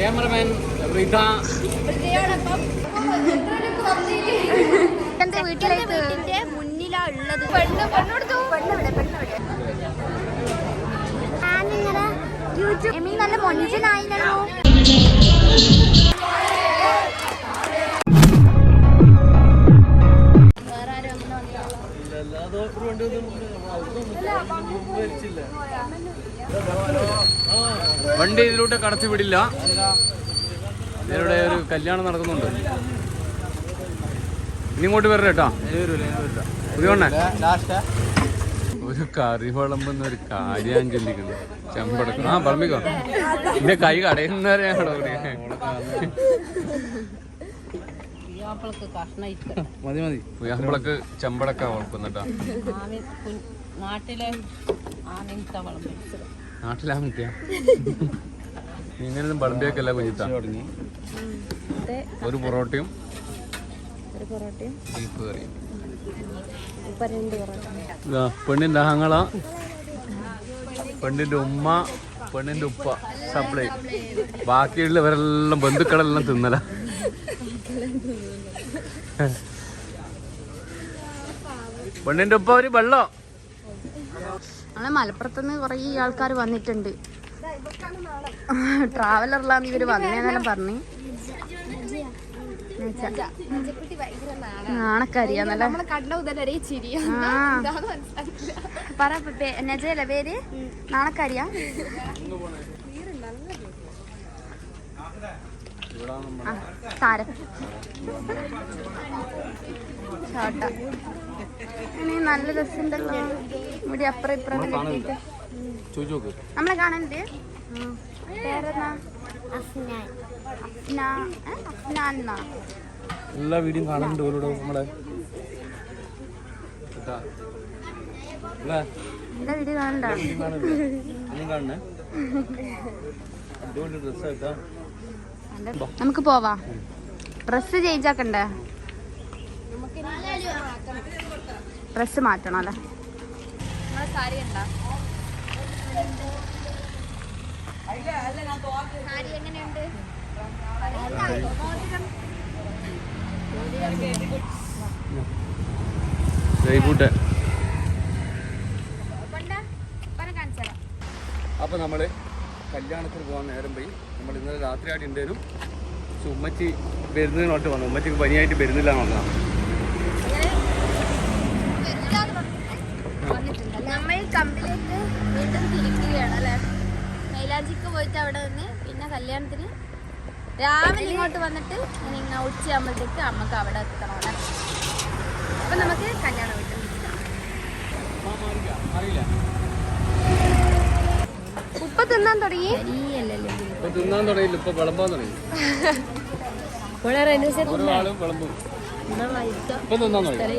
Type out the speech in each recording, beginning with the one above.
Cameraman Rita. എന്റെ വീട്ടിലേക്ക്? മുന്നിലാ ഉള്ളത്. പെണ്ണ് പെണ്ണെടുത്തു പെണ്ണെവിടെ പെണ്ണെവിടെ ഞാനിങ്ങനെ യൂട്യൂബ് എമി നല്ല മൊഞ്ചനായില്ലല്ലോ. വണ്ടി ഇതിലൂടെ കടത്തി വിടില്ല. ഇതിലൂടെ ഒരു കല്യാണം നടക്കുന്നുണ്ട്. ഇനി ഇങ്ങോട്ട് വരണം കേട്ടോ. ഒരു കറി വിളമ്പുന്ന ഒരു കാര്യം ചിന്തിക്കുന്നു. ചെമ്പടക്കും. ആ പറമ്പിക്കോ. എന്റെ കൈ കടയുന്നവരെ മതി മതി. പുയാമ്പളക്ക് ചെമ്പടക്ക വളർത്തുന്നട്ടാ നാട്ടിലെ ആമിനത്തെ വളം പിടിച്ചത് നാട്ടിലാ മുട്ടിയ ഇങ്ങനൊന്നും വിളമ്പിയൊക്കെയല്ല കുഞ്ഞിത്ത? ഒരു പൊറോട്ടയും ഒരു പൊറോട്ടയും. ബീഫ് കറിയും അഹങ്ങള പെണ്ണിന്റെ ഉമ്മ പെണ്ണിന്റെ ഉപ്പ സപ്ലൈ. ബാക്കിയുള്ളവരെല്ലാം ബന്ധുക്കളെല്ലാം തിന്നല. പെണ്ണിന്റെ ഉപ്പ ഒരു വെള്ളം? നമ്മളെ മലപ്പുറത്തുനിന്ന് കുറേ ആൾക്കാർ വന്നിട്ടുണ്ട്. ട്രാവലറിലാണ് ഇവർ വന്നേന്നെല്ലാം പറഞ്ഞു. നാണക്കരിയാണല്ലോ പറ നജയല്ലേ പേര്? നാണക്കരിയാ താരം. ചോട്ട ഇനി നല്ല രസമുണ്ടല്ലോ. മുടി അപ്പുറം ഇപ്പുറം നമ്മളെ കാണണ്ട് എല്ലാ വീഡിയോയും കാണുന്നുണ്ട് ഓരോട് നമ്മളെ? എന്റെ കാണണ്ട നമുക്ക് പോവാ. Dress change ആക്കണ്ടേ? ഡ്രസ് മാറ്റണം അല്ലേ? അപ്പൊ നമ്മൾ കല്യാണത്തിന് പോകാൻ നേരം പോയി. നമ്മൾ ഇന്നലെ രാത്രിയായിട്ട് ഉണ്ടായിരുന്നു ഉണ്ടേനും പക്ഷെ ഉമ്മച്ചി വരുന്നതിനോട്ട് വന്നു. ഉമ്മച്ചിക്ക് പനിയായിട്ട് വരുന്നില്ല എന്നുള്ളതാണ് നമ്മൾ കമ്പിലേക്ക് വീണ്ടും തിരിക്കുകയാണ് അല്ലേ? മൈലാഞ്ചിക്ക് പോയിട്ട് അവിടെ നിന്ന് പിന്നെ കല്യാണത്തിന് രാവിലെ ഇങ്ങോട്ട് വന്നിട്ട് ഇങ്ങനെ ഉച്ചയാകുമ്പോഴത്തേക്ക് അമ്മയ്ക്ക് അവിടെ എത്തണം അല്ലേ? അപ്പൊ നമുക്ക് കല്യാണം വീട്ടിൽ ഉപ്പ തിന്നാൻ തുടങ്ങി? ഇപ്പൊ തിന്നാൻ തുടങ്ങിയില്ല ഇപ്പൊ വിളമ്പാൻ തുടങ്ങി. ഓരോ ആളും വിളമ്പും. ഇപ്പൊ തിന്നാൻ തുടങ്ങി.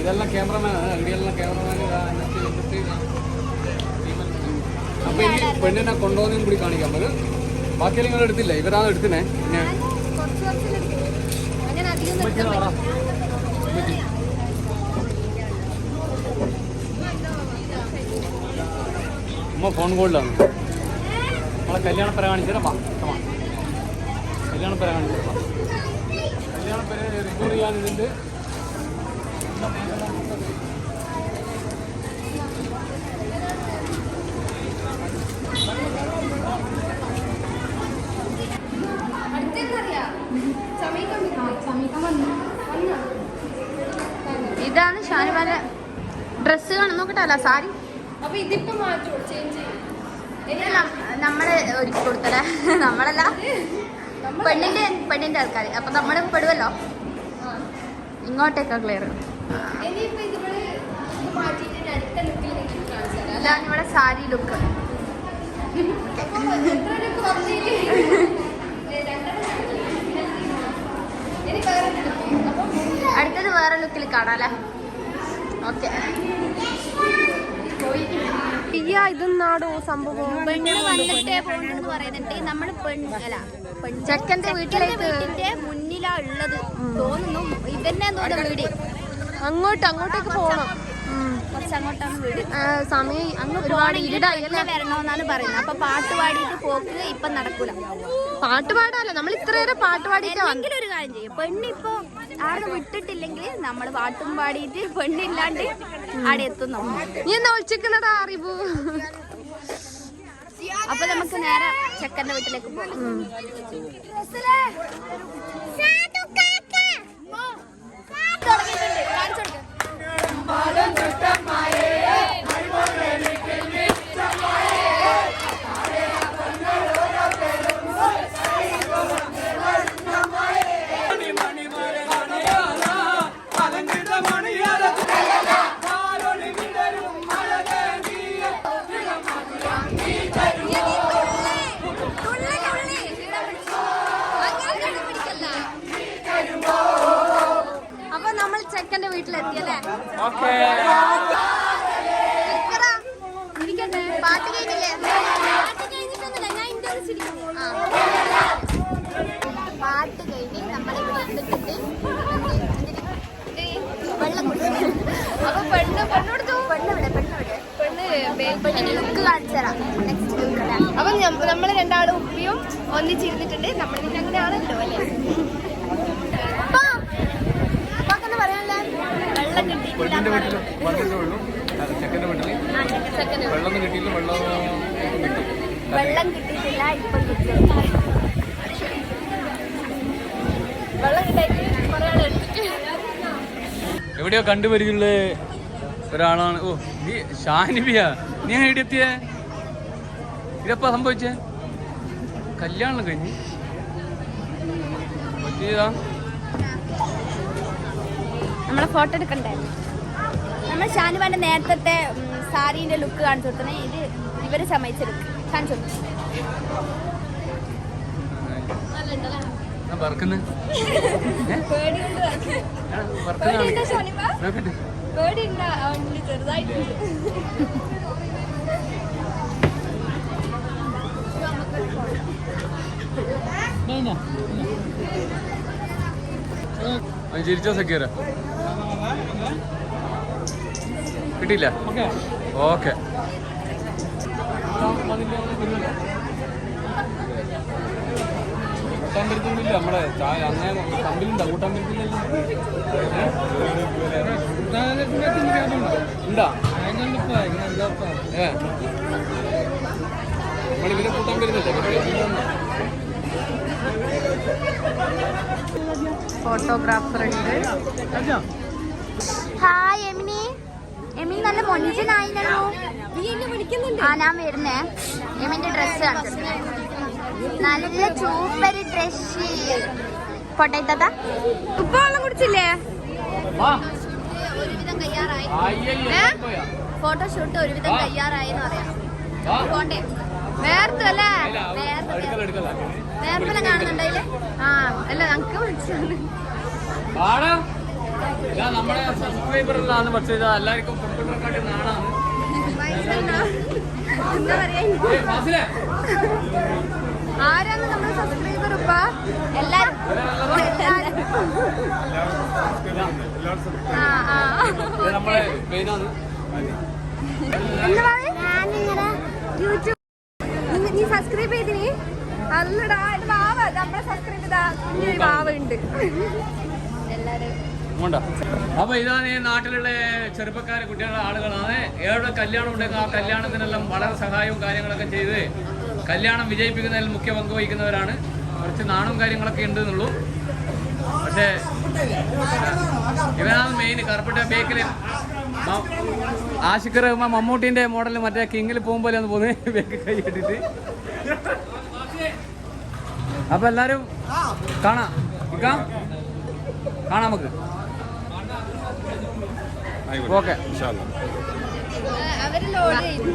ഇതെല്ലാം ക്യാമറമാൻ അപ്പൊ ഈ പെണ്ണിനെ കൊണ്ടുപോകുന്നതും കൂടി കാണിക്കാം. അത് ബാക്കിയെല്ലാം നിങ്ങൾ എടുത്തില്ല? ഇവരാണ് എടുത്തിനെ. പറ്റില്ല. ഉമ്മ ഫോൺ കോളിലാണ്. നമ്മളെ കല്യാണപ്പര കല്യാണ on. കല്യാണപ്പര കല്യാണ കല്യാണപ്പര റിക്കോർഡ് ചെയ്യാൻ ഇതിന്റെ ഇതാണ് ഷാനിമാല ഡ്രസ് കാണാൻ നോക്കട്ടെ അല്ല സാരി. അപ്പൊ ഇതിപ്പോ നമ്മൾ ഒരുക്കി കൊടുത്തല്ലേ നമ്മളല്ല പെണ്ണിന്റെ പെണ്ണിന്റെ ആൾക്കാർ അപ്പൊ നമ്മൾ പെടുവല്ലോ? ഇങ്ങോട്ടേക്കാ ക്ലിയർ സാരി ലുക്ക് അടുത്തത് വേറെ ലുക്കിൽ കാണാല്ലേ ഓക്കെ ഇതെന്നാടോ സംഭവം? വന്നിട്ടേ പോണെന്ന് പറയുന്നുണ്ട്. നമ്മൾ പെണ്ണല്ല ചെക്കന്റെ വീട്ടിലേക്ക് വീട്ടിന്റെ മുന്നിലാ ഉള്ളത്. തോന്നുന്നു. ഇതന്നെ തോന്നുന്നു വീട്? അങ്ങോട്ട് അങ്ങോട്ടേക്ക് പോകണം കുറച്ച് അങ്ങോട്ടാണ് വീട്. സമയം അങ്ങ് ഒരുപാട് വരണമെന്നാണ് പറയുന്നത്. അപ്പൊ പാട്ട് പാടിയിട്ട് പോക്ക് ഇപ്പൊ നടക്കൂല. പാട്ട് നമ്മൾ ഇത്രയേറെ പാട്ട് പാടിയിട്ടാ വന്നത് എന്തെങ്കിലും ഒരു കാര്യം ചെയ്യും. പെണ്ണിപ്പോ ആരും വിട്ടിട്ടില്ലെങ്കിൽ നമ്മൾ പാട്ടും പാടിയിട്ട് പെണ്ണില്ലാണ്ട് ആടെ എത്തും നമ്മൾ നീ എന്നാ ഒളിച്ചിരിക്കുന്നടാ അറിവു? അപ്പൊ നമുക്ക് നേരെ ചെക്കന്റെ വീട്ടിലേക്ക് പോകാം അപ്പൊ നമ്മൾ ചെക്കന്റെ വീട്ടിലെത്തിയല്ലേ ഇരിക്കട്ടെ പാട്ട് കഴിഞ്ഞില്ലേ പാട്ട് കഴിഞ്ഞ് നമ്മളിവിടെ വന്നിട്ടുണ്ട്. വെള്ളം കുടിച്ചു അപ്പൊ പെണ്ണ് പെണ്ണെടുത്തു പെണ്ണിവിടെ പെണ്ണിവിടെ പെണ്ണ് പെണ്ണിന് ലുക്ക് കാണിച്ചു തരാം. നെക്സ്റ്റ് ലുക്ക് അല്ലേ അപ്പൊ നമ്മൾ രണ്ടാളും ഉപ്പിയും ഒന്നിച്ചിരുന്നിട്ടുണ്ട്. നമ്മൾ അങ്ങനെ ആണല്ലോ അല്ലേ? വെള്ളം പെണ്ണിന്റെ ഉള്ളൂ വീട്ടിൽ കിട്ടിയില്ല വെള്ളം കിട്ടി. വെള്ളം കിട്ടിയിട്ടില്ല ഇപ്പൊ കിട്ടി വെള്ളം കണ്ടു എവിടെയോ കണ്ടുപരിചയുള്ള ഒരാളാണ്. ഓ നീ ഷാനിബിയ. നീ അങ്ങനെ ഇവിടെ എത്തിയേ? ഇതെപ്പാ സംഭവിച്ചേ? കല്യാണം കഴിഞ്ഞു. പറ്റിയതാ. നമ്മളെ ഫോട്ടോ എടുക്കണ്ടേ? നമ്മൾ ഷാനുവാന്റെ നേരത്തെ സാരീന്റെ ലുക്ക് കാണിച്ചു കൊടുത്തേ. ഇത് ഇവർ സമ്മതിച്ചെടുക്കും. കാണിച്ചു കൊടുത്തു ഞാൻ പറക്കുന്നു നോക്കട്ടെ. ചിരിച്ചോ സക്കീറ കിട്ടിയില്ല? ഓക്കെ. കൂട്ടാമ്പരത്തൊന്നുമില്ല നമ്മുടെ ചായ അങ്ങനെ നമ്മളിവരെ കൂട്ടാൻ വരുന്നില്ലേ ഫോട്ടോഗ്രാഫർ ഉണ്ട്? ഹായ് എമിനി. എമിനി നല്ല മൊഞ്ചനായില്ലല്ലോ. ആ ഞാൻ വരുന്നേ. എമിന്റെ ഡ്രസ് കാണിച്ചു നല്ല സൂപ്പർ ഡ്രസ് പൊട്ടയത്താ ഉപ്പ വെള്ളം കുടിച്ചില്ലേ? ഒരുവിധം കയ്യാറായി. ഫോട്ടോഷൂട്ട് ഒരുവിധം കയ്യാറായി എന്ന് പറയാം. പോണ്ടേ വേർത്തു അല്ലേ? വേർപ്പെല്ലാം കാണുന്നുണ്ടല്ലേ ആ അല്ല നമുക്ക് ഇതാ നമ്മുടെ സബ്സ്ക്രൈബറിലാണ് പക്ഷേ ഇത് എല്ലാവർക്കും ഫുട്ബോളിനെക്കാട്ടി നാണാണ് എന്താ പറയാ ആരാണ് നമ്മുടെ സബ്സ്ക്രൈബർ ഉപ്പ? എല്ലാരും. നീ- സബ്സ്ക്രൈബ് ചെയ്തിനി? അല്ലടാ വാവ നമ്മളെ സബ്സ്ക്രൈബ് ചെയ്താ കുഞ്ഞൊരു വാവ ഉണ്ട് ഉണ്ടോ അപ്പൊ ഇതാണ് ഈ നാട്ടിലുള്ള ചെറുപ്പക്കാരെ കുട്ടികളുടെ ആളുകളാണ്. ഏവിടെ കല്യാണം ഉണ്ടെങ്കിൽ ആ കല്യാണത്തിനെല്ലാം വളരെ സഹായവും കാര്യങ്ങളൊക്കെ ചെയ്ത് കല്യാണം വിജയിപ്പിക്കുന്നതിൽ മുഖ്യ പങ്ക് വഹിക്കുന്നവരാണ്. കുറച്ച് നാണും കാര്യങ്ങളൊക്കെ ഉണ്ട് എന്നുള്ളൂ പക്ഷേ ഇവനാണ് മെയിൻ കറുപ്പിട്ട ബേക്കിൽ ആഷിഖ് റഹ്മാൻ മമ്മൂട്ടിന്റെ മോഡൽ മറ്റേ കിങ്ങിൽ പോലെ ഒന്ന് പോകുന്നത് ബേക്ക് കൈ കെട്ടിട്ട് അപ്പൊ എല്ലാരും കാണാം. ഇക്കാം? കാണാം നമുക്ക്. ഓക്കെ. അവർ ലോഡ് ചെയ്തു.